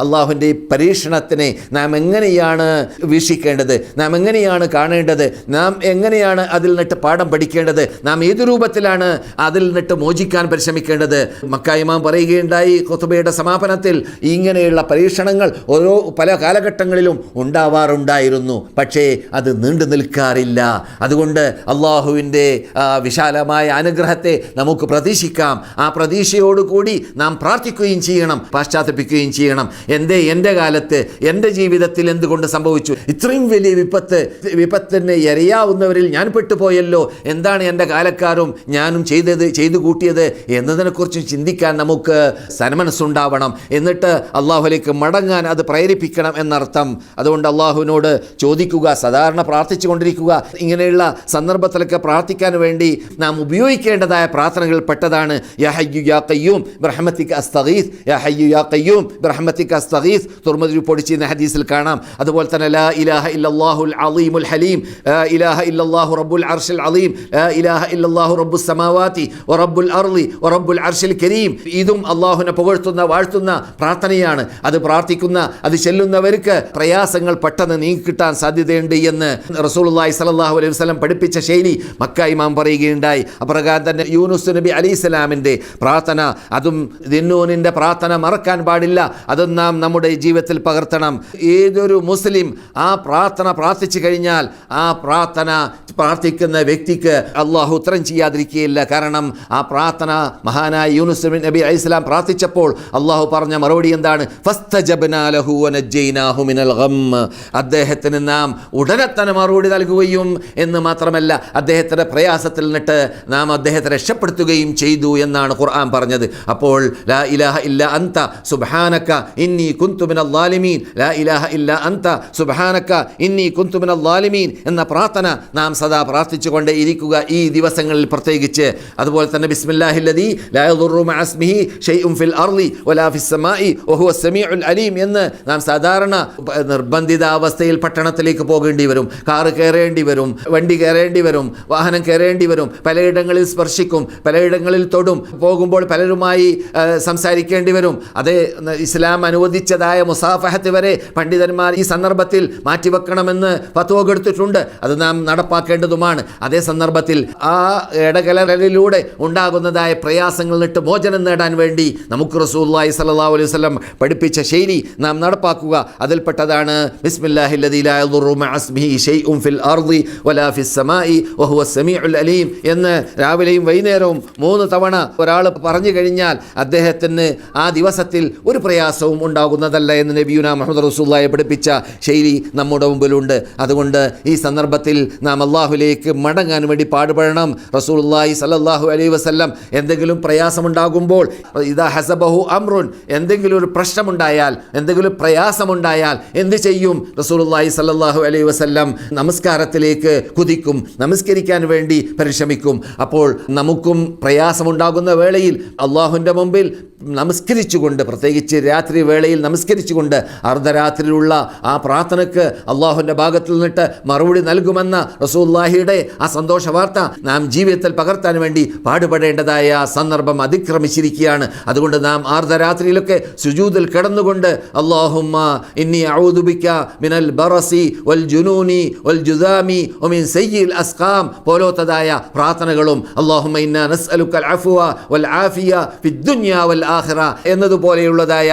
അള്ളാഹുവിന്റെ പരീക്ഷണത്തിനെ നാം എങ്ങനെയാണ് വീക്ഷിക്കേണ്ടത്? നാം എങ്ങനെയാണ് കാണേണ്ടത്? നാം എങ്ങനെയാണ് അതിൽ നിന്നിട്ട് പാഠം പഠിക്കേണ്ടത്? നാം ഏത് രൂപത്തിലാണ് അതിൽ നിന്നിട്ട് മോചിക്കാൻ പരിശ്രമിക്കേണ്ടത്? മക്കായിമാം പറയുകയുണ്ടായി കൊത്തുബയുടെ സമാപനത്തിൽ ഇങ്ങനെയുള്ള പരീക്ഷണങ്ങൾ ഓരോ പല കാലഘട്ടങ്ങളിലും ഉണ്ടാവാറുണ്ടായിരുന്നു. പക്ഷേ അത് നീണ്ടു നിൽക്കാറില്ല. അതുകൊണ്ട് അള്ളാഹുവിന്റെ വിശാലമായ അനുഗ്രഹത്തെ നമുക്ക് പ്രതീക്ഷിക്കാം. ആ പ്രതീക്ഷയോടുകൂടി നാം പ്രാർത്ഥിക്കുകയും ചെയ്യണം പാശ്ചാത്തപിക്കുകയും ചെയ്യണം. എന്തേ എന്റെ കാലത്ത് എന്റെ ജീവിതത്തിൽ എന്തുകൊണ്ട് സംഭവിച്ചു? ഇത്രയും വലിയ വിപത്ത് വിപത്തിന് എറിയാവുന്നവരിൽ ഞാൻ പെട്ടുപോയല്ലോ. എന്താണ് എന്റെ കാലക്കാരും ഞാനും ചെയ്തത് ചെയ്തു കൂട്ടിയത് എന്നതിനെക്കുറിച്ച് ചിന്തിക്കാൻ നമുക്ക് സന്മനസ്സുണ്ടാവണം. എന്നിട്ട് അള്ളാഹുലേക്ക് മടങ്ങാൻ അത് പ്രേരിപ്പിക്കണം എന്നർത്ഥം. അതുകൊണ്ട് അള്ളാഹുവിനോട് ചോദിക്കുക സാധാരണ പ്രാർത്ഥിച്ചു കൊണ്ടിരിക്കുക ഇങ്ങനെയുള്ള സന്ദർഭത്തിലൊക്കെ പ്രാർത്ഥിക്കാൻ വേണ്ടി നാം ഉപയോഗിക്കേണ്ടതായ പ്രാർത്ഥനകൾ പെട്ടതാണ് യാ ഹയ്യു യാ കയ്യൂം ബ്രഹ്മത്തിക്ക് അസ്തഗീസ്. യാ ഹയ്യു യാ കയ്യൂം ബിറഹ്മതിക അസ്തഗീസ് റിപ്പോർട്ട് ചെയ്യുന്ന ഹദീസിൽ കാണാം. അതുപോലെ തന്നെ ലാ ഇലാഹ ഇല്ലല്ലാഹുൽ അലീമുൽ ഹലീം ഇലാഹ ഇല്ലല്ലാഹു റബ്ബുൽ അർഷൽ അലീം ഇലാഹ ഇല്ലല്ലാഹു റബ്ബുസ് സമാവാതി വറബ്ബുൽ അർളി വറബ്ബുൽ അർഷിൽ കരീം. ഇതും അള്ളാഹുവിനെ പുകഴ്ത്തുന്ന വാഴ്ത്തുന്ന പ്രാർത്ഥനയാണ്. അത് പ്രാർത്ഥിക്കുന്ന അത് ചെല്ലുന്നവർക്ക് പ്രയാസങ്ങൾ പെട്ടെന്ന് നീങ്ങിക്കിട്ടാൻ സാധ്യതയുണ്ട് എന്ന് റസൂലുള്ളാഹി സ്വല്ലല്ലാഹു അലൈഹി വസല്ലം പഠിപ്പിച്ച ശൈലി മക്ക ഇമാം പറയുകയുണ്ടായി. അപ്രകാരം തന്നെ യൂനുസ് നബി അലി ഇസ്ലാമിന്റെ പ്രാർത്ഥന അതും ദിന്നൂനിന്റെ പ്രാർത്ഥന മറക്കാൻ പാടില്ല. അതും നാം നമ്മുടെ ജീവിതത്തിൽ പകർത്തണം. ഏതൊരു മുസ്ലിം ആ പ്രാർത്ഥന പ്രാർത്ഥിച്ചു കഴിഞ്ഞാൽ ആ പ്രാർത്ഥന പ്രാർത്ഥിക്കുന്ന വ്യക്തിക്ക് അള്ളാഹു ഉത്തരം ചെയ്യാതിരിക്കുകയില്ല. കാരണം ആ പ്രാർത്ഥന മഹാനായ യൂനുസ് നബി അലൈഹി ഇസ്ലാം പ്രാർത്ഥിച്ചപ്പോൾ അള്ളാഹു പറഞ്ഞ മറുപടി എന്താണ്? അദ്ദേഹത്തിന് നാം ഉടനെ തന്നെ മറുപടി നൽകുകയും എന്ന് മാത്രമല്ല അദ്ദേഹത്തിന്റെ പ്രയാസത്തിൽ നിന്നിട്ട് നാം അദ്ദേഹത്തെ രക്ഷപ്പെടുത്തുകയും ചെയ്തു എന്നാണ് ഖുർആൻ പറഞ്ഞത്. അപ്പോൾ ലാ ഇലാഹ ഇല്ല അന്ത സുബ്ഹാനക ഇന്നി കുന്തു മിനൽ ലാലിമീൻ ലാ ഇലാഹ ഇല്ല അന്ത സുബാനക്ക ഇന്നി കുന്തു മിനൽ ലാലിമീൻ എന്ന പ്രാർത്ഥന നാം സദാ പ്രാർത്ഥിച്ചുകൊണ്ട് ഇരിക്കുക ഈ ദിവസങ്ങളിൽ പ്രത്യേകിച്ച്. അതുപോലെ തന്നെ ബിസ്മില്ലാഹില്ലതി ലാ ഷെയ് മഅ ഇസ്മിഹി ഷൈഉൻ ഫിൽ അർളി വലാ ഫിസ് സമാഇ വഹുവ അലീം എന്ന് നാം സാധാരണ നിർബന്ധിതാവസ്ഥയിൽ പട്ടണത്തിലേക്ക് പോകേണ്ടി വരും. കാറ് കയറേണ്ടി വരും വണ്ടി കയറേണ്ടി വരും വാഹനം കയറേണ്ടി വരും പലയിടങ്ങളിൽ സ്പർശിക്കും പലയിടങ്ങളിൽ തൊടും പോകുമ്പോൾ പലരുമായി സംസാരിക്കേണ്ടി വരും. അതേ ഇസ്ലാം ഇസ്ലാം അനുവദിച്ചതായ മുസാഫഹത്ത് വരെ പണ്ഡിതന്മാർ ഈ സന്ദർഭത്തിൽ മാറ്റിവെക്കണമെന്ന് ഫത്വ കൊടുത്തിട്ടുണ്ട്. അത് നാം നടപ്പാക്കേണ്ടതുമാണ്. അതേ സന്ദർഭത്തിൽ ആ ഇടകലകളിലൂടെ ഉണ്ടാകുന്നതായ പ്രയാസങ്ങൾ നിട്ട് മോചനം നേടാൻ വേണ്ടി നമുക്ക് റസൂല്ലായി സല്ലല്ലാഹു അലൈഹി വസല്ലം പഠിപ്പിച്ച ശൈലി നാം നടപ്പാക്കുക. അതിൽപ്പെട്ടതാണ് അലീം. എന്ന് രാവിലെയും വൈകുന്നേരവും മൂന്ന് തവണ ഒരാൾ പറഞ്ഞു കഴിഞ്ഞാൽ അദ്ദേഹത്തിന് ആ ദിവസത്തിൽ ഒരു പ്രയാസവും ഉണ്ടാകുന്നതല്ല എന്ന് നബിയുന മുഹമ്മദ് റസൂല്ലായെ പഠിപ്പിച്ച ശൈലി നമ്മുടെ മുമ്പിലുണ്ട്. അതുകൊണ്ട് ഈ സന്ദർഭത്തിൽ നാം അള്ളാഹുലേക്ക് മടങ്ങാൻ വേണ്ടി പാടുപെടണം. റസൂലുള്ളാഹി സല്ലല്ലാഹു അലൈഹി വസല്ലം എന്തെങ്കിലും പ്രയാസമുണ്ടാകുമ്പോൾ ഇതാ ഹസബഹു അമ്രുൻ എന്തെങ്കിലും ഒരു പ്രശ്നമുണ്ടായാൽ എന്തെങ്കിലും പ്രയാസമുണ്ടായാൽ എന്ത് ചെയ്യും? റസൂലുള്ളാഹി സല്ലല്ലാഹു അലൈഹി വസല്ലം നമസ്കാരത്തിലേക്ക് കുതിക്കും. നമസ്കരിക്കാൻ വേണ്ടി പരിശ്രമിക്കും. അപ്പോൾ നമുക്കും പ്രയാസമുണ്ടാകുന്ന വേളയിൽ അള്ളാഹുവിന്റെ മുമ്പിൽ നമസ്കരിച്ചുകൊണ്ട് പ്രത്യേകിച്ച് രാത്രി വേളയിൽ നമസ്കരിച്ചുകൊണ്ട് അർദ്ധരാത്രിയിലുള്ള ആ പ്രാർത്ഥനയ്ക്ക് അള്ളാഹുവിന്റെ ഭാഗത്തിൽ നിന്നിട്ട് മറുപടി നൽകുമെന്ന റസൂല്ലാഹിയുടെ ആ സന്തോഷ വാർത്ത നാം ജീവിതത്തിൽ പകർത്താൻ വേണ്ടി പാടുപെടേണ്ടതായ ആ സന്ദർഭം അതിക്രമിച്ചിരിക്കുകയാണ്. അതുകൊണ്ട് നാം അർദ്ധരാത്രിയിലൊക്കെ സുജൂതിൽ കിടന്നുകൊണ്ട് അള്ളാഹുമ്മ ഇന്നി ഔദുബിക്ക മിനൽ ബറസി വൽ ജുനൂനി വൽ ജുദാമി ഒമിൻ സയ്യിൽ അസ്കാം പോലോത്തതായ പ്രാർത്ഥനകളും അള്ളാഹുമ്മ ഇന്ന നസ്അലുക്കൽ അഫുവ വൽ ആഫിയ ഫിദ്ദുന്യ വൽ ആഖിറ എന്നതുപോലെയുള്ളതായ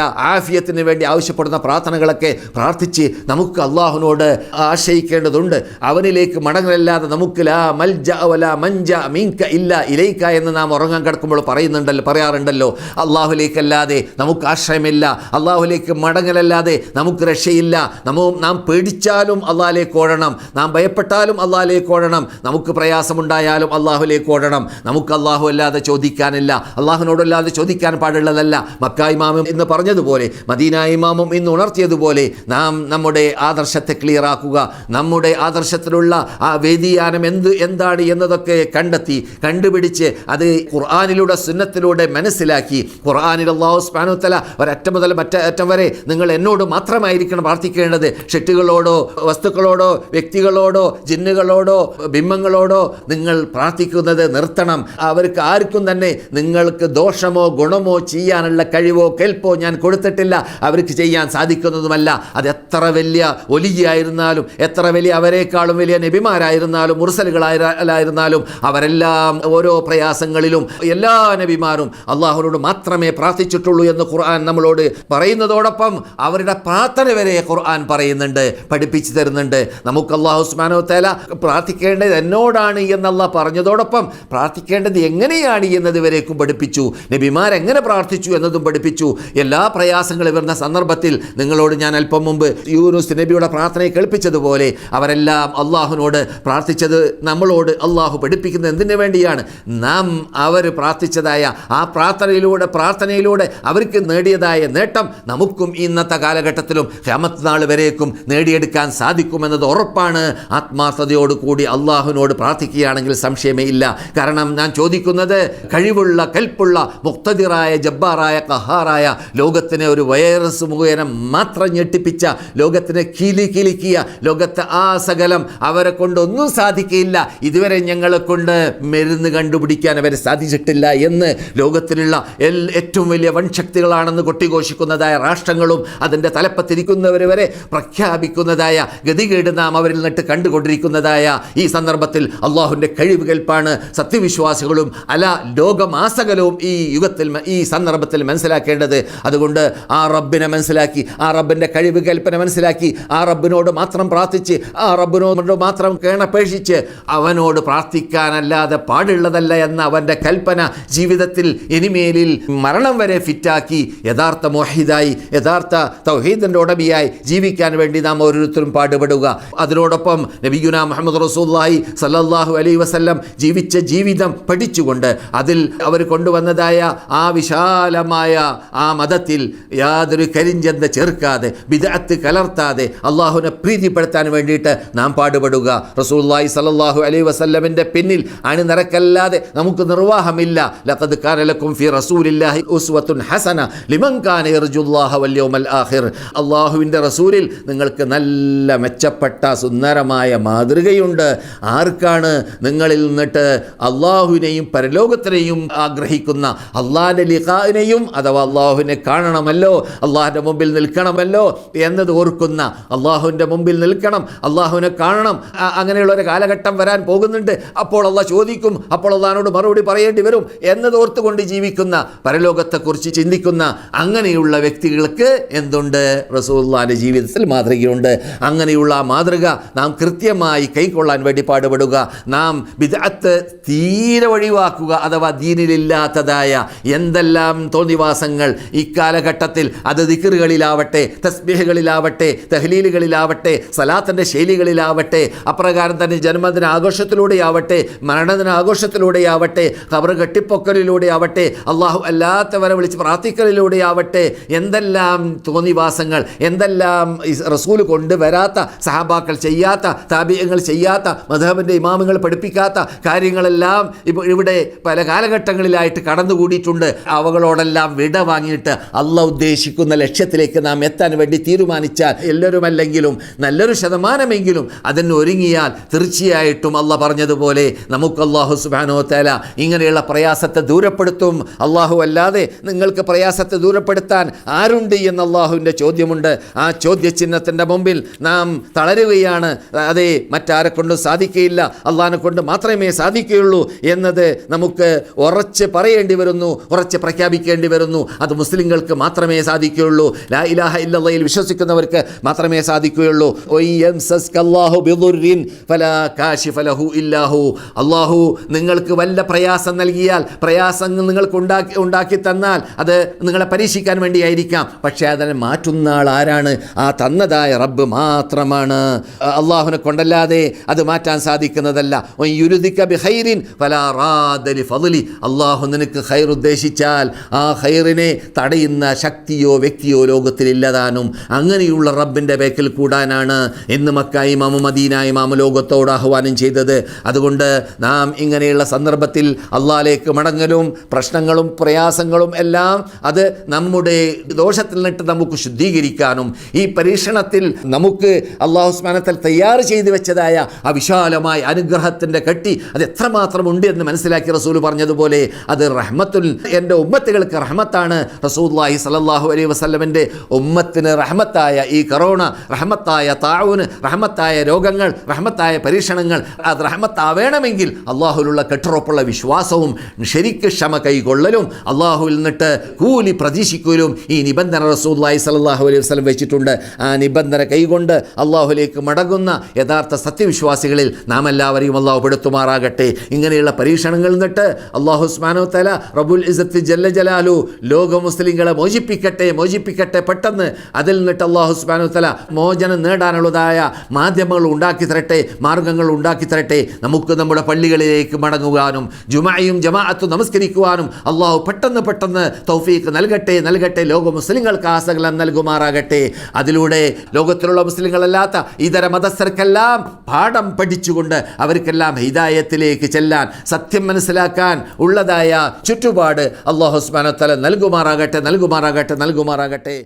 ആഫിയത്തിന് വേണ്ടി ആവശ്യപ്പെടുന്ന പ്രാർത്ഥനകളൊക്കെ പ്രാർത്ഥിച്ച് നമുക്ക് അള്ളാഹുവിനോട് ആശ്രയിക്കേണ്ടതുണ്ട്. അവനിലേക്ക് മടങ്ങലല്ലാതെ നമുക്ക് ലാ മൽജ വല മഞ്ച മീൻക ഇല്ല ഇലൈക്ക എന്ന് നാം ഉറങ്ങാൻ കിടക്കുമ്പോൾ പറയുന്നുണ്ടല്ലോ പറയാറുണ്ടല്ലോ. അള്ളാഹുലേക്കല്ലാതെ നമുക്ക് ആശ്രയമില്ല. അള്ളാഹുലേക്ക് മടങ്ങലല്ലാതെ നമുക്ക് രക്ഷയില്ല. നമ്മ നാം പേടിച്ചാലും അള്ളാഹിലേക്ക് ഓടണം. നാം ഭയപ്പെട്ടാലും അള്ളാഹിലേക്ക് ഓടണം. നമുക്ക് പ്രയാസമുണ്ടായാലും അള്ളാഹുലേക്ക് ഓടണം. നമുക്ക് അള്ളാഹു അല്ലാതെ ചോദിക്കാനില്ല. അള്ളാഹുനോടല്ലാതെ ചോദിക്കാൻ പാടുള്ളതല്ല. മക്ക എന്ന് പറഞ്ഞതുപോലെ മദീന ഇമാമും ഇന്ന് ഉണർത്തിയതുപോലെ നാം നമ്മുടെ ആദർശത്തെ ക്ലിയറാക്കുക. നമ്മുടെ ആദർശത്തിലുള്ള ആ വേദിയാനം എന്ത് എന്താണ് എന്നതൊക്കെ കണ്ടെത്തി കണ്ടുപിടിച്ച് അത് ഖുർആാനിലൂടെ സുന്നത്തിലൂടെ മനസ്സിലാക്കി. ഖുർആാനിൽ അള്ളാഹു സ്പാനുത്തല ഒരറ്റം മുതൽ മറ്റേ അറ്റം വരെ നിങ്ങൾ എന്നോട് മാത്രമായിരിക്കണം പ്രാർത്ഥിക്കേണ്ടത്. ഷെട്ടുകളോടോ വസ്തുക്കളോടോ വ്യക്തികളോടോ ജിന്നുകളോടോ ബിംബങ്ങളോടോ നിങ്ങൾ പ്രാർത്ഥിക്കുന്നത് നിർത്തണം. അവർക്ക് ആർക്കും തന്നെ നിങ്ങൾക്ക് ദോഷമോ ഗുണമോ ചെയ്യാനുള്ള കഴിവോ കേൾപ്പോ ഞാൻ കൊടുത്തിട്ടില്ല. അവർക്ക് ചെയ്യാൻ സാധിക്കുന്നതുമല്ല. അത് എത്ര വലിയ ഒലിയായിരുന്നാലും എത്ര വലിയ അവരെക്കാളും വലിയ നബിമാരായിരുന്നാലും മുർസലുകളായിരുന്നാലും അവരെല്ലാം ഓരോ പ്രയാസങ്ങളിലും എല്ലാ നബിമാരും അള്ളാഹുനോട് മാത്രമേ പ്രാർത്ഥിച്ചിട്ടുള്ളൂ എന്ന് ഖുർആൻ നമ്മളോട് പറയുന്നതോടൊപ്പം അവരുടെ പ്രാർത്ഥന വരെ ഖുർആൻ പറയുന്നുണ്ട് പഠിപ്പിച്ചു തരുന്നുണ്ട്. നമുക്ക് അള്ളാഹു ഉസ്മാനോ തേല പ്രാർത്ഥിക്കേണ്ടത് എന്നോടാണ് എന്നല്ല പറഞ്ഞതോടൊപ്പം പ്രാർത്ഥിക്കേണ്ടത് എങ്ങനെയാണ് എന്നത് വരേക്കും പഠിപ്പിച്ചു. നബിമാർ എങ്ങനെ പ്രാർത്ഥിച്ചു എന്നതും പഠിപ്പിച്ചു. എല്ലാ പ്രയാസങ്ങളും വരുന്ന സന്ദർഭത്തിൽ നിങ്ങളോട് ഞാൻ അല്പം മുമ്പ് യൂനുസ് നബിയുടെ പ്രാർത്ഥനയെ കേൾപ്പിച്ചതുപോലെ അവരെല്ലാം അള്ളാഹുവിനോട് പ്രാർത്ഥിച്ചത് നമ്മളോട് അള്ളാഹു പഠിപ്പിക്കുന്നത് എന്തിനു വേണ്ടിയാണ്? നാം അവർ പ്രാർത്ഥിച്ചതായ ആ പ്രാർത്ഥനയിലൂടെ പ്രാർത്ഥനയിലൂടെ അവർക്ക് നേടിയതായ നേട്ടം നമുക്കും ഇന്നത്തെ കാലഘട്ടത്തിലും ഹേമത്ത് നാൾ വരേക്കും നേടിയെടുക്കാൻ സാധിക്കുമെന്നത് ഉറപ്പാണ്. ആത്മാർത്ഥതയോടുകൂടി അള്ളാഹുവിനോട് പ്രാർത്ഥിക്കുകയാണെങ്കിൽ സംശയമേ ഇല്ല. കാരണം ഞാൻ ചോദിക്കുന്നത് കഴിവുള്ള കൽപ്പുള്ള മുക്തതിറായ ജബ്ബാറായ കഹാറായ ലോകത്തിനെ ഒരു വൈറസ് മുഖേന മാത്രം ഞെട്ടിപ്പിച്ച ലോകത്തിനെ കിലി കിലിക്കിയ ലോകത്തെ ആ സകലം അവരെ കൊണ്ടൊന്നും സാധിക്കില്ല ഇതുവരെ ഞങ്ങളെ കൊണ്ട് മരുന്ന് കണ്ടുപിടിക്കാൻ അവരെ സാധിച്ചിട്ടില്ല എന്ന് ലോകത്തിലുള്ള എൽ ഏറ്റവും വലിയ വൻശക്തികളാണെന്ന് കൊട്ടിഘോഷിക്കുന്നതായ രാഷ്ട്രങ്ങളും അതിന്റെ തലപ്പത്തിരിക്കുന്നവർ വരെ പ്രഖ്യാപിക്കുന്നതായ ഗതികേട് നാം അവരിൽ നിന്നിട്ട് കണ്ടുകൊണ്ടിരിക്കുന്നതായ ഈ സന്ദർഭത്തിൽ അള്ളാഹുവിന്റെ കഴിവ് കേൾപ്പാണ് സത്യവിശ്വാസികളും അല ലോകമാസകലവും ഈ യുഗത്തിൽ ഈ സന്ദർഭത്തിൽ മനസ്സിലാക്കേണ്ടത്. അതുകൊണ്ട് ആ റബ്ബിനെ മനസ്സിലാക്കി ആ റബ്ബിന്റെ കഴിവ് കൽപ്പന മനസ്സിലാക്കി ആ റബ്ബിനോട് മാത്രം പ്രാർത്ഥിച്ച് ആ റബ്ബിനോട് മാത്രം കേണപേക്ഷിച്ച് അവനോട് പ്രാർത്ഥിക്കാനല്ലാതെ പാടുള്ളതല്ല എന്ന അവന്റെ കൽപ്പന ജീവിതത്തിൽ ഇനിമേലിൽ മരണം വരെ ഫിറ്റാക്കി യഥാർത്ഥ മോഹിദായി യഥാർത്ഥ തൗഹീദിന്റെ ഉടമയായി ജീവിക്കാൻ വേണ്ടി നാം ഓരോരുത്തരും പാടുപെടുക. അതിനോടൊപ്പം നബിയുന മുഹമ്മദ് റസൂല്ലായി സല്ലാഹു അലൈ വസല്ലം ജീവിച്ച ജീവിതം പഠിച്ചുകൊണ്ട് അതിൽ അവർ കൊണ്ടുവന്നതായ ആ വിശാലമായ ആ മതത്തിൽ യാതൊരു കരിഞ്ചന്ത ചേർക്കാതെ വിദഗ്ധ കലർത്താതെ അള്ളാഹുവിനെ പ്രീതിപ്പെടുത്താൻ വേണ്ടിയിട്ട് നാം പാടുപെടുക. റസൂല്ലായി സല്ലല്ലാഹു അലൈ വസല്ലമിന്റെ പിന്നിൽ അണിനിറക്കല്ലാതെ നമുക്ക് നിർവാഹമില്ല. ലഖദ് കാനലക്കും ഫി റസൂലില്ലാഹി ഉസ്വത്തുൻ ഹസന ലിമൻ കാന യർജുല്ലാഹ വൽ യൗമൽ ആഖിർ. അള്ളാഹുവിന്റെ റസൂലിൽ നിങ്ങൾക്ക് നല്ല മെച്ചപ്പെട്ട സുന്ദരമായ മാതൃകയുണ്ട്. ആർക്കാണ് നിങ്ങളിൽ നിന്നിട്ട് അള്ളാഹുവിനെയും പരലോകത്തിനെയും ആഗ്രഹിക്കുന്ന അള്ളാഹിന്റെ ലിഖാവിനെയും അഥവാ അള്ളാഹുവിനെ കാണണമല്ലോ അള്ളാഹിന്റെ മുമ്പിൽ നിൽക്കണമല്ലോ എന്നത് ഓർക്കുന്ന അള്ളാഹുവിന്റെ മുമ്പിൽ നിൽക്കണം അള്ളാഹുവിനെ കാണണം. അങ്ങനെയുള്ള ഒരു കാലഘട്ടം വരാൻ പോകുന്നുണ്ട്. അപ്പോൾ അള്ളാഹ് ചോദിക്കും അപ്പോൾ അള്ളാഹിനോട് മറുപടി പറയേണ്ടി വരും എന്നത് ഓർത്തുകൊണ്ട് ജീവിക്കുന്ന പരലോകത്തെക്കുറിച്ച് ചിന്തിക്കുന്ന അങ്ങനെയുള്ള വ്യക്തികൾക്ക് എന്തുണ്ട്? റസൂള്ളാന്റെ ജീവിതത്തിൽ മാതൃകയുണ്ട്. അങ്ങനെയുള്ള ആ മാതൃക നാം കൃത്യമായി കൈക്കൊള്ളാൻ വേണ്ടി പാടുപെടുക. നാം വിദഗ്ധ തീരെ ഒഴിവാക്കുക അഥവാ ദീനിലില്ലാത്തതായ എന്തെല്ലാം തോന്നിവാസങ്ങൾ ഇക്കാലഘട്ടത്തിൽ അത് ദിക്കറുകളിലാവട്ടെ തസ്ബീഹുകളിലാവട്ടെ തഹ്ലീലുകളിലാവട്ടെ സലാത്തിന്റെ ശൈലികളിലാവട്ടെ അപ്രകാരം തന്നെ ജന്മദിന ആഘോഷത്തിലൂടെയാവട്ടെ മരണദിന ആഘോഷത്തിലൂടെയാവട്ടെ ഖബർ കെട്ടിപ്പൊക്കലിലൂടെയാവട്ടെ അള്ളാഹു അല്ലാത്തവരെ വിളിച്ച് പ്രാർത്ഥിക്കലിലൂടെയാവട്ടെ എന്തെല്ലാം തോന്നിവാസങ്ങൾ എന്തെല്ലാം റസൂൽ കൊണ്ടുവരാത്ത സഹാബാക്കൾ ചെയ്യാത്ത താബിയങ്ങൾ ചെയ്യാത്ത മധബിന്റെ ഇമാമുകൾ പഠിപ്പിക്കാത്ത കാര്യങ്ങളെല്ലാം ഇവിടെ പല കാലഘട്ടങ്ങളിലായിട്ട് കടന്നുകൂടിയിട്ടുണ്ട്. അവകളോടെല്ലാം വിട വാങ്ങിയിട്ട് അല്ല ഉദ്ദേശിക്കുന്ന ലക്ഷ്യത്തിലേക്ക് നാം എത്താൻ വേണ്ടി തീരുമാനിച്ചാൽ എല്ലാവരുമല്ലെങ്കിലും നല്ലൊരു ശതമാനമെങ്കിലും അതിന് ഒരുങ്ങിയാൽ തീർച്ചയായിട്ടും അല്ല പറഞ്ഞതുപോലെ നമുക്ക് അള്ളാഹു സുബാനോ തല ഇങ്ങനെയുള്ള പ്രയാസത്തെ ദൂരപ്പെടുത്തും. അള്ളാഹു അല്ലാതെ നിങ്ങൾക്ക് പ്രയാസത്തെ ദൂരപ്പെടുത്താൻ ആരുണ്ട് എന്ന അള്ളാഹുവിന്റെ ചോദ്യമുണ്ട്. ആ ചോദ്യചിഹ്നത്തിന്റെ മുമ്പിൽ നാം തളരുകയാണ്. അതെ മറ്റാരെ കൊണ്ടും സാധിക്കുകയില്ല അള്ളാഹിനെ കൊണ്ട് മാത്രമേ സാധിക്കുകയുള്ളൂ എന്നത് നമുക്ക് ഉറച്ച് പറയേണ്ടി വരുന്നു ഉറച്ച് പ്രഖ്യാപിക്കേണ്ടി വരുന്നു. അത് മുസ്ലിങ്ങൾക്ക് മാത്രമേ സാധിക്കുകയുള്ളൂ. ലാ ഇലാഹ ഇല്ലയിൽ വിശ്വസിക്കുന്നവർക്ക് മാത്രമേ സാധിക്കുകയുള്ളൂ. ഇല്ലാഹു. അള്ളാഹു നിങ്ങൾക്ക് വല്ല പ്രയാസം നൽകിയാൽ പ്രയാസം നിങ്ങൾക്ക് ഉണ്ടാക്കി ഉണ്ടാക്കി തന്നാൽ അത് നിങ്ങളെ പരീക്ഷിക്കാൻ വേണ്ടിയായിരിക്കാം. പക്ഷേ അതിനെ മാറ്റുന്ന ആൾ ആരാണ്? ആ തന്നതായ റബ്ബ് മാത്രമാണ്. അള്ളാഹുവിനെ കൊണ്ടല്ലാതെ അത് മാറ്റാൻ സാധിക്കുന്നതല്ല. അള്ളാഹു നിനക്ക് ഖൈർ ഉദ്ദേശിച്ചാൽ ആ ഖൈറിനെ തടയുന്ന ശക്തിയോ വ്യക്തിയോ ലോകത്തിലില്ലതാനും അങ്ങനെയുള്ള റബ്ബിന്റെ ബേക്കിൽ കൂടാനാണ് എന്ന് മക്കായി മാമ മദീനായി മാമ ലോകത്തോട് ആഹ്വാനം ചെയ്തത്. അതുകൊണ്ട് നാം ഇങ്ങനെയുള്ള സന്ദർഭത്തിൽ അള്ളാലേക്ക് മടങ്ങലും പ്രശ്നങ്ങളും പ്രയാസങ്ങളും എല്ലാം അത് നമ്മുടെ ദോഷത്തിൽ നിന്നിട്ട് നമുക്ക് ശുദ്ധീകരിക്കാനും ഈ പരീക്ഷണത്തിൽ നമുക്ക് അള്ളാഹുസ്മാനത്തിൽ തയ്യാർ ചെയ്തു വെച്ചതായ ആ വിശാലമായ അനുഗ്രഹത്തിന്റെ കെട്ടി അത് എത്രമാത്രം ഉണ്ട് എന്ന് മനസ്സിലാക്കി റസൂൽ പറഞ്ഞതുപോലെ അത് റഹ്മത്തുൽ എന്റെ ഉമ്മത്തുകൾക്ക് റഹ്മത്താണ്. റസൂല്ലാഹി സലല്ലാഹു സല്ലല്ലാഹു അലൈഹി വസ്ലമിന്റെ ഉമ്മത്തിന് റഹ്മത്തായ ഈ കറോണ റഹ്മത്തായ താവൂന് റഹ്മത്തായ രോഗങ്ങൾ റഹ്മത്തായ പരീക്ഷണങ്ങൾ അത് റഹ്മത്താവേണമെങ്കിൽ അള്ളാഹുലുള്ള കെട്ടുറപ്പുള്ള വിശ്വാസവും ശരിക്ക് ക്ഷമ കൈകൊള്ളലും അള്ളാഹുവിൽ നിന്നിട്ട് കൂലി പ്രതീക്ഷിക്കലും ഈ നിബന്ധന റസൂല്ലായി സല്ലല്ലാഹു അലൈഹി വസ്ലം വെച്ചിട്ടുണ്ട്. ആ നിബന്ധന കൈകൊണ്ട് അള്ളാഹുലേക്ക് മടങ്ങുന്ന യഥാർത്ഥ സത്യവിശ്വാസികളിൽ നാം എല്ലാവരെയും അള്ളാഹു പെടുത്തുമാറാകട്ടെ. ഇങ്ങനെയുള്ള പരീക്ഷണങ്ങളിൽ നിന്നിട്ട് അള്ളാഹു ഉസ്മാനോ തല റബുൽ ഇസത്ത് ജല്ല ജലാലു ലോക മുസ്ലിങ്ങളെ മോചിപ്പിക്കട്ടെ. മോചിപ്പിക്കട്ടെ പെട്ടെന്ന് അതിൽ നിന്നിട്ട് അള്ളാഹു സുബാനു തല മോചനം നേടാനുള്ളതായ മാധ്യമങ്ങൾ ഉണ്ടാക്കി തരട്ടെ മാർഗങ്ങൾ ഉണ്ടാക്കി തരട്ടെ. നമുക്ക് നമ്മുടെ പള്ളികളിലേക്ക് മടങ്ങുവാനും ജുമായും ജമാഅത്തും നമസ്കരിക്കുവാനും അള്ളാഹു പെട്ടെന്ന് പെട്ടെന്ന് തൗഫീഖ് നൽകട്ടെ നൽകട്ടെ. ലോക മുസ്ലിങ്ങൾക്ക് ആസകലം നൽകുമാറാകട്ടെ. അതിലൂടെ ലോകത്തിലുള്ള മുസ്ലിങ്ങളല്ലാത്ത ഇതര മതസ്ഥർക്കെല്ലാം പാഠം പഠിച്ചുകൊണ്ട് അവർക്കെല്ലാം ഹിദായത്തിലേക്ക് ചെല്ലാൻ സത്യം മനസ്സിലാക്കാൻ ഉള്ളതായ ചുറ്റുപാട് അള്ളാഹു സ്മാനത്തല നൽകുമാറാകട്ടെ നൽകുമാറാകട്ടെ. നൽകുമാറാകട്ടെ.